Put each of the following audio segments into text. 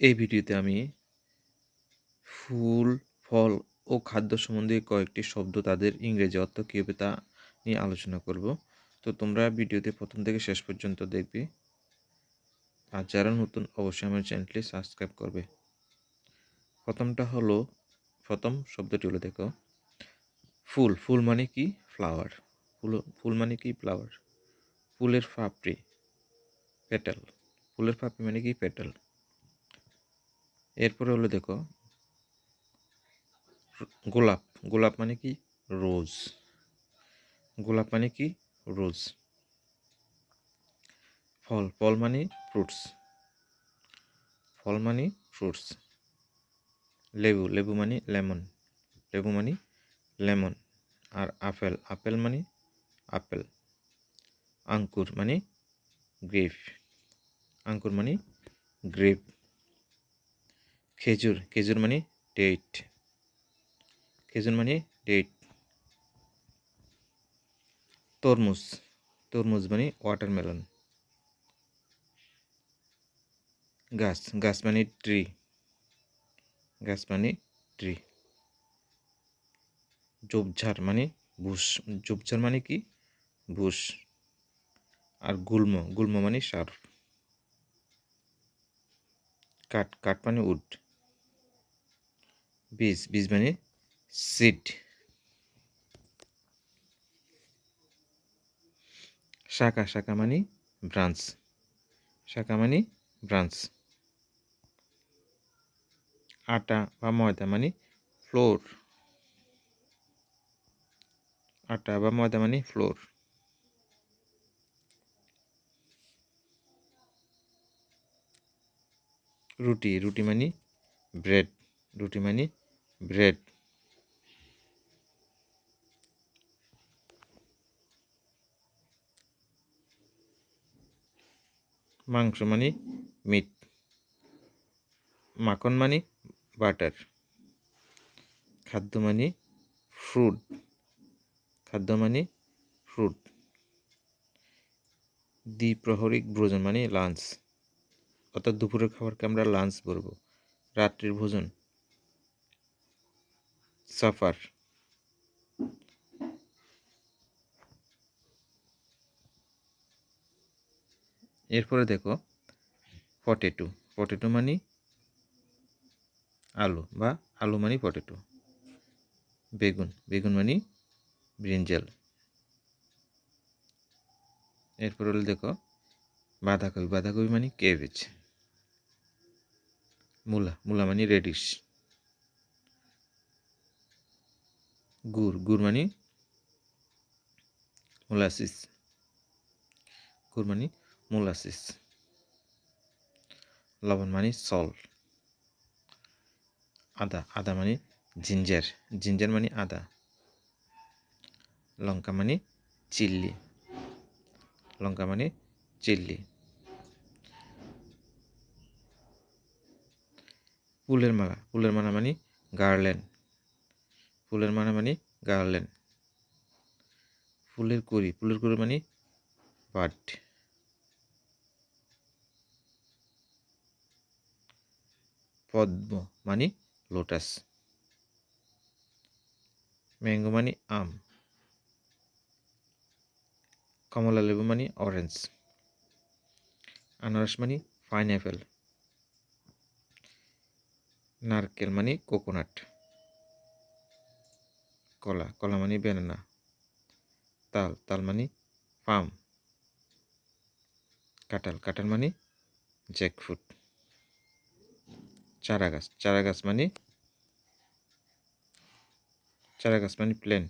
এই ভিডিওতে আমি ফুল, ফল ও খাদ্য সম্বন্ধে কয়েকটি শব্দ তাদের ইংরেজি অর্থ কী হবে তা নিয়ে আলোচনা করব। তো তোমরা ভিডিওতে প্রথম থেকে শেষ পর্যন্ত দেখবে। আর যারা নতুন, অবশ্যই আমার চ্যানেলটি সাবস্ক্রাইব করবে। প্রথমটা হলো, প্রথম শব্দটি হলো দেখো, ফুল। ফুল মানে কি? ফ্লাওয়ার। ফুল ফুল মানে কি? ফ্লাওয়ার। ফুলের ফাপড়ি। পেটাল। ফুলের ফাপড়ি মানে কি? পেটাল। এরপরে হলো দেখো, গোলাপ গোলাপ মানে কি? রোজ। গোলাপ মানে কি? রোজ। ফল ফল মানে ফ্রুটস। ফল মানে ফ্রুটস। লেবু লেবু মানে লেমন। লেবু মানে লেমন। আর আপেল আপেল মানে আপেল। আঙ্কুর মানে গ্রেপ। আঙ্কুর মানে গ্রেপ। খেজুর খেজুর মানে ডেট খেজুর মানে ডেট তরমুজ তরমুজ মানে ওয়াটারমেলন গাছ গাছ মানে ট্রি গাছ মানে ট্রি ঝোপঝাড় মানে বুশ ঝোপঝাড় মানে কি? বুশ. আর গুল্ম গুল্ম মানে সার্ফ কাঠ কাঠ মানে উড। বীজ বীজ মানে সিড শাখা শাখা মানে ব্রাঞ্চ শাখা মানে ব্রাঞ্চ আটা বা ময়দা মানে ফ্লোর আটা বা ময়দা মানে ফ্লোর রুটি রুটি মানে ব্রেড রুটি মানে ব্রেড। মাংস মানে মিট। মাখন মানে বাটার। খাদ্য মানে ফ্রুট। খাদ্য মানে ফ্রুট। দ্বিপ্রহরিক ভোজন মানে লাঞ্চ। অর্থাৎ দুপুরের খাবারকে আমরা লাঞ্চ বলব। রাত্রির ভোজন। সাফার। এরপরে দেখো পটেটো পটেটো মানে আলু বা আলু মানে পটেটো বেগুন। বেগুন মানে ব্রিঞ্জাল এরপর হলো দেখো, বাঁধাকপি। বাঁধাকপি মানে কেবেজ মূলা। মূলা মানে রেডিশ গুড় গুড় মানে মোলাসিস। গুড় মানে মোলাসিস। লবণ মানে সল্ট আদা আদা মানে জিঞ্জার। জিঞ্জার মানে আদা। লঙ্কা মানে চিল্লি। লঙ্কা মানে চিল্লি। ফুলের মালা ফুলের মালা মানে গার্ল্যান্ড ফুলের মালা মানে গার্ল্যান্ড ফুলের কুড়ি ফুলের কুড়ি মানে বার্ড পদ্ম মানে লোটাস। ম্যাঙ্গো মানে আম। কমলা লেবু মানে অরেঞ্জ। আনারস মানে পাইনঅ্যাপেল নারকেল মানে কোকোনাট। কলা কলা মানে বেনানা তাল তাল মানে পাম, কাঁঠাল কাঁঠাল মানে জ্যাকফ্রুট চারা গাছ চারা গাছ মানে চারা গাছ মানে প্লেন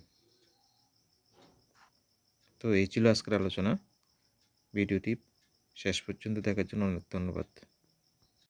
তো এই ছিল আজকের আলোচনা ভিডিওটি শেষ পর্যন্ত দেখার জন্য অনেক ধন্যবাদ।